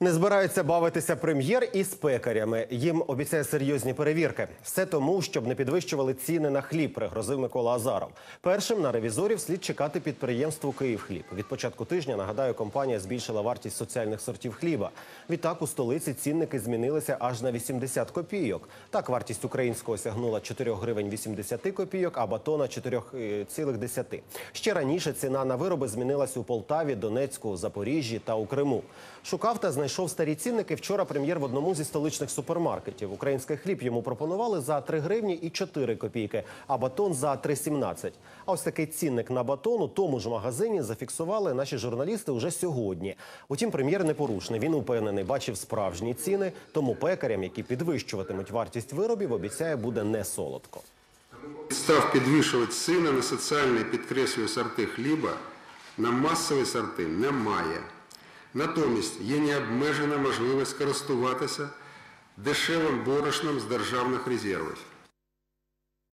Не збираються бавитися прем'єр із пекарями. Їм обіцяє серйозні перевірки. Все тому, щоб не підвищували ціни на хліб, пригрозив Микола Азаров. Першим на ревізорів слід чекати підприємству «Київхліб». Від початку тижня, нагадаю, компанія збільшила вартість соціальних сортів хліба. Відтак у столиці цінники змінилися аж на 80 копійок. Так, вартість українського сягнула 4 гривень 80 копійок, а батона 4,10. Ще раніше ціна на вироби змінилась у Полтаві, Донецьку, Запоріжжі та у Криму. Шукав та знайшов старі цінники вчора прем'єр в одному зі столичних супермаркетів. Український хліб йому пропонували за 3 гривні і 4 копійки, а батон за 3,17. А ось такий цінник на батон у тому ж магазині зафіксували наші журналісти уже сьогодні. Утім, прем'єр непорушний. Він упевнений, бачив справжні ціни, тому пекарям, які підвищуватимуть вартість виробів, обіцяє буде не солодко. Підстав підвищувати ціни на соціальні підкреслюю сорти хліба на масові сорти немає. Натомість є необмежена можливість користуватися дешевим борошном з державних резервів.